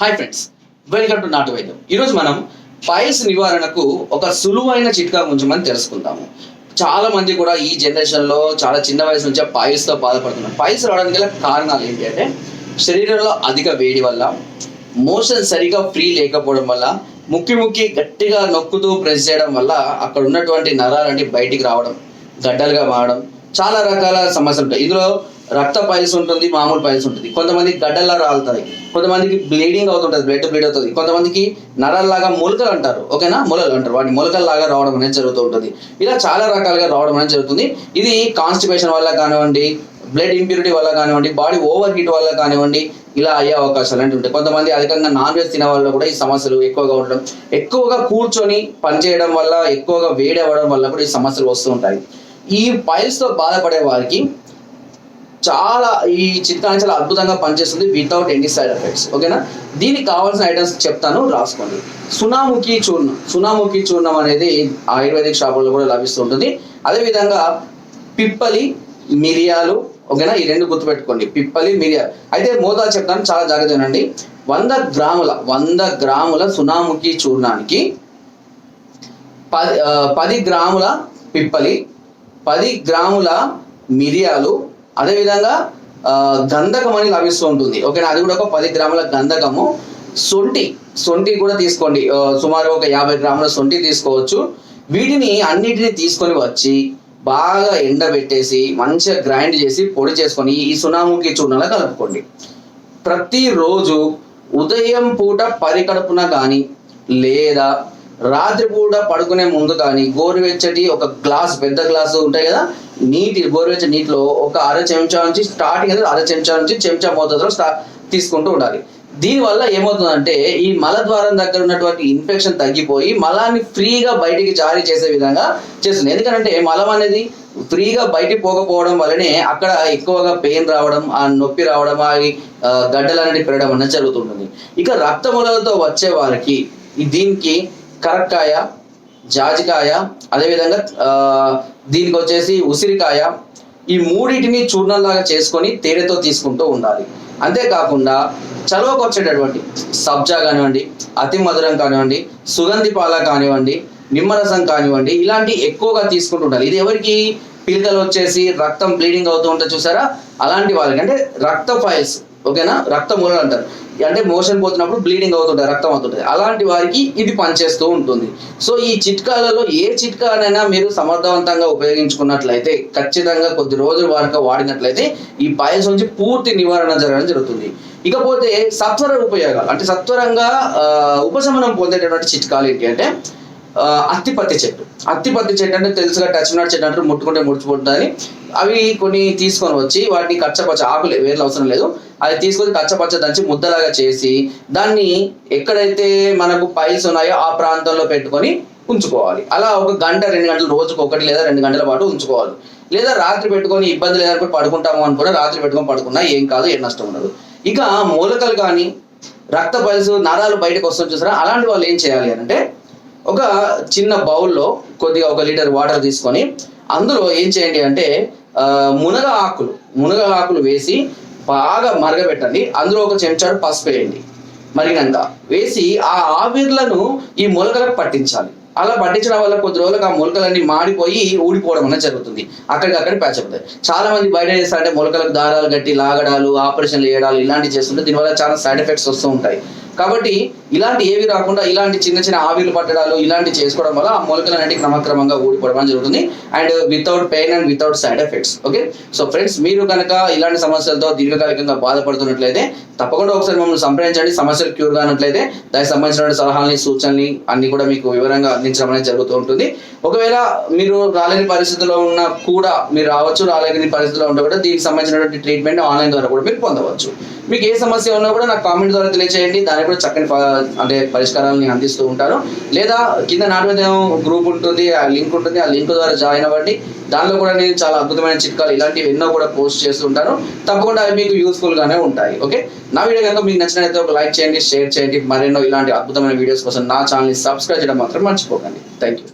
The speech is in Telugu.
హాయ్ ఫ్రెండ్స్ వెల్కమ్ టు నాటు వైద్యం ఈరోజు మనం పైల్స్ నివారణకు ఒక సులువైన చిట్కా గురించి మనం తెలుసుకుందాము. చాలా మంది కూడా ఈ జనరేషన్లో చాలా చిన్న వయసు నుంచే పైల్స్తో బాధపడుతున్నారు. పైల్స్ రావడానికి గల కారణాలు ఏంటి అంటే శరీరంలో అధిక వేడి వల్ల మోషన్ సరిగా ఫ్రీ లేకపోవడం వల్ల ముక్కి ముక్కి గట్టిగా నొక్కుతూ ప్రెస్ చేయడం వల్ల అక్కడ ఉన్నటువంటి నరాలన్నీ బయటికి రావడం గడ్డలుగా మారడం చాలా రకాల సమస్యలు ఉంటాయి. ఇందులో రక్త పైల్స్ ఉంటుంది మామూలు పైల్స్ ఉంటుంది. కొంతమంది గడ్డల్లా రాలుతాయి. కొంతమందికి బ్లీడింగ్ అవుతుంటుంది బ్లడ్ బ్లీడ్ అవుతుంది. కొంతమందికి నరల్లాగా మొలకలు అంటారు. ఓకేనా? మొలలు అంటారు. వాటి మొలకల్లాగా రావడం అనేది జరుగుతూ ఉంటుంది. ఇలా చాలా రకాలుగా రావడం అనేది జరుగుతుంది. ఇది కాన్స్టిపేషన్ వల్ల కానివ్వండి బ్లడ్ ఇంప్యూరిటీ వల్ల కానివ్వండి బాడీ ఓవర్ హీట్ వల్ల కానివ్వండి ఇలా అయ్యే అవకాశాలు అంటే ఉంటాయి. కొంతమంది అధికంగా నాన్ వెజ్ తినే వాళ్ళు కూడా ఈ సమస్యలు ఎక్కువగా ఉండడం ఎక్కువగా కూర్చొని పనిచేయడం వల్ల ఎక్కువగా వేడి అవ్వడం వల్ల కూడా ఈ సమస్యలు వస్తూ ఉంటాయి. ఈ పైల్స్తో బాధపడే వారికి చాలా ఈ చిత్రాన్ని చాలా అద్భుతంగా పనిచేస్తుంది వితౌట్ ఎనీ సైడ్ ఎఫెక్ట్స్ ఓకేనా దీనికి కావాల్సిన ఐటమ్స్ చెప్తాను రాసుకోండి. సునాముఖి చూర్ణం. సునాముఖి చూర్ణం అనేది ఆయుర్వేదిక్ షాపుల్లో కూడా లభిస్తుంటుంది. అదేవిధంగా పిప్పలి మిరియాలు ఓకేనా ఈ రెండు గుర్తుపెట్టుకోండి. పిప్పలి మిరియాలు అయితే మోదా చెప్తాను చాలా జాగ్రత్త వినండి. వంద గ్రాముల వంద గ్రాముల సునాముఖి చూర్ణానికి పది పది గ్రాముల పిప్పలి పది గ్రాముల మిరియాలు అదేవిధంగా గంధకం అని లభిస్తూ ఉంటుంది ఓకేనా? అది కూడా ఒక పది గ్రాముల గంధకము. సొంటి సొంటి కూడా తీసుకోండి. సుమారు ఒక యాభై గ్రాముల సొంటి తీసుకోవచ్చు. వీటిని అన్నిటిని తీసుకొని వచ్చి బాగా ఎండబెట్టేసి మంచిగా గ్రైండ్ చేసి పొడి చేసుకొని ఈ సునాముఖి చూర్ణంలో కలుపుకోండి. ప్రతిరోజు ఉదయం పూట పరికడుపున కానీ లేదా రాత్రి కూడా పడుకునే ముందు కానీ గోరువెచ్చటి ఒక గ్లాస్ పెద్ద గ్లాసు ఉంటాయి కదా నీటి గోరువెచ్చటి నీటిలో ఒక అర చెంచా నుంచి స్టార్టింగ్ అనేది అర చెంచా నుంచి చెంచా మోతాదులో స్టా తీసుకుంటూ ఉండాలి. దీనివల్ల ఏమవుతుందంటే ఈ మలద్వారం దగ్గర ఉన్నటువంటి ఇన్ఫెక్షన్ తగ్గిపోయి మలాన్ని ఫ్రీగా బయటికి జారీ చేసే విధంగా చేస్తుంది. ఎందుకంటే మలం అనేది ఫ్రీగా బయటికి పోకపోవడం వల్లనే అక్కడ ఎక్కువగా పెయిన్ రావడం ఆ నొప్పి రావడం ఆ గడ్డలు అనేది పెరగడం అనేది జరుగుతుంటుంది. ఇక రక్తములతో వచ్చే వారికి ఈ దీనికి కరక్కాయ జాజికాయ అదేవిధంగా దీనికి వచ్చేసి ఉసిరికాయ. ఈ మూడింటిని చూర్ణంలాగా చేసుకొని తేనెతో తీసుకుంటూ ఉండాలి. అంతేకాకుండా చలువకు వచ్చేటటువంటి సబ్జా కానివ్వండి అతి మధురం కానివ్వండి సుగంధి పాల కానివ్వండి నిమ్మరసం కానివ్వండి ఇలాంటి ఎక్కువగా తీసుకుంటూ ఉండాలి. ఇది ఎవరికి? పిలకలు వచ్చేసి రక్తం బ్లీడింగ్ అవుతూ ఉంటే చూసారా? అలాంటి వాళ్ళకి. అంటే రక్త ఫైల్స్ ఓకేనా? రక్త మూలలు అంటారు. అంటే మోషన్ పోతున్నప్పుడు బ్లీడింగ్ అవుతుంటుంది రక్తం అవుతుంటుంది. అలాంటి వారికి ఇది పనిచేస్తూ ఉంటుంది. సో ఈ చిట్కాలలో ఏ చిట్కానైనా మీరు సమర్థవంతంగా ఉపయోగించుకున్నట్లయితే ఖచ్చితంగా కొద్ది రోజుల వరకు వాడినట్లయితే ఈ పైల్స్ నుంచి పూర్తి నివారణ జరగడం జరుగుతుంది. ఇకపోతే సత్వర ఉపయోగాలు అంటే సత్వరంగా ఉపశమనం పొందేటటువంటి చిట్కాలు ఏంటి అంటే అత్తిపత్తి చెట్టు. అత్తిపత్తి చెట్టు అంటే తెలుసుగా టచ్ నాట్ చెట్టు అంటారు ముట్టుకుంటే ముడిచిపోతుందని. అవి కొన్ని తీసుకొని వచ్చి వాటిని కచ్చపచ్చ ఆకులే వేర్లు అవసరం లేదు. అది తీసుకొని కచ్చపచ్చ దంచి ముద్దలాగా చేసి దాన్ని ఎక్కడైతే మనకు పైల్స్ ఉన్నాయో ఆ ప్రాంతంలో పెట్టుకొని ఉంచుకోవాలి. అలా ఒక గంట రెండు గంటలు రోజుకు ఒకటి లేదా రెండు గంటల పాటు ఉంచుకోవాలి. లేదా రాత్రి పెట్టుకొని ఇబ్బంది లేదనుకుని పడుకుంటాము అనుకున్నా రాత్రి పెట్టుకొని పడుకున్నా ఏం కాదు ఏం నష్టం ఉండదు. ఇక మూలకలు కానీ రక్త పైల్స్ నరాలు బయటకు వస్తుంది చూసారా? అలాంటి వాళ్ళు ఏం చేయాలి అని అంటే ఒక చిన్న బౌల్లో కొద్దిగా ఒక లీటర్ వాటర్ తీసుకొని అందులో ఏం చేయండి అంటే మునగ ఆకులు మునగ ఆకులు వేసి బాగా మరగబెట్టండి. అందులో ఒక చెంచాడు పసుపు వేయండి. మరిగినాక వేసి ఆ ఆవిర్లను ఈ మొలకలకు పట్టించాలి. అలా పట్టించడం వల్ల కొద్ది రోజులకు ఆ మొలకలన్నీ మాడిపోయి ఊడిపోవడం అనేది జరుగుతుంది. అక్కడికక్కడ ప్యాచ్ అవుతాయి. చాలా మంది బయట చేస్తారంటే మొలకలకు దారాలు కట్టి లాగడాలు ఆపరేషన్లు చేయడాలు ఇలాంటివి చేస్తుంటే దీనివల్ల చాలా సైడ్ ఎఫెక్ట్స్ వస్తూ ఉంటాయి. కాబట్టి ఇలాంటి ఏవి రాకుండా ఇలాంటి చిన్న చిన్న ఆవిర్లు పట్టడాలు ఇలాంటి చేసుకోవడం వల్ల ఆ మొలకలు అనేవి క్రమక్రమంగా ఊడిపోవడం జరుగుతుంది. And without pain and without side effects okay so friends మీరు కనుక ఇలాంటి సమస్యలతో దీర్ఘకాలికంగా బాధపడుతున్నట్లయితే తప్పకుండా ఒకసారి మమ్మల్ని సంప్రదించండి. సమస్యలు క్యూర్ కానట్లయితే దానికి సంబంధించిన సలహాలని సూచనలు అన్ని కూడా మీకు వివరంగా అందించడం అనేది జరుగుతూ ఉంటుంది. ఒకవేళ మీరు రాలేని పరిస్థితిలో ఉన్న కూడా మీరు రావచ్చు. రాలేని పరిస్థితిలో ఉంటే కూడా దీనికి సంబంధించినటువంటి ట్రీట్మెంట్ ఆన్లైన్ ద్వారా కూడా మీరు పొందవచ్చు. మీకు ఏ సమస్య ఉన్నా కూడా నాకు కామెంట్ ద్వారా తెలియచేయండి. దాని కూడా చక్కని అంటే పరిష్కారాలు నేను అందిస్తూ ఉంటాను. లేదా కింద నాటుమీద గ్రూప్ ఉంటుంది ఆ లింక్ ఉంటుంది. ఆ లింక్ ద్వారా జాయిన్ అవ్వండి. దానిలో కూడా నేను చాలా అద్భుతమైన చిట్కాలు ఇలాంటివి ఎన్నో కూడా పోస్ట్ చేస్తుంటాను తప్పకుండా అవి మీకు యూస్ఫుల్ గానే ఉంటాయి. ఓకే నా వీడియో కనుక మీకు నచ్చినట్లయితే ఒక లైక్ చేయండి షేర్ చేయండి. మరెన్నో ఇలాంటి అద్భుతమైన వీడియోస్ కోసం నా ఛానల్ని సబ్స్క్రైబ్ చేయడం మాత్రం మర్చిపోకండి. Thank you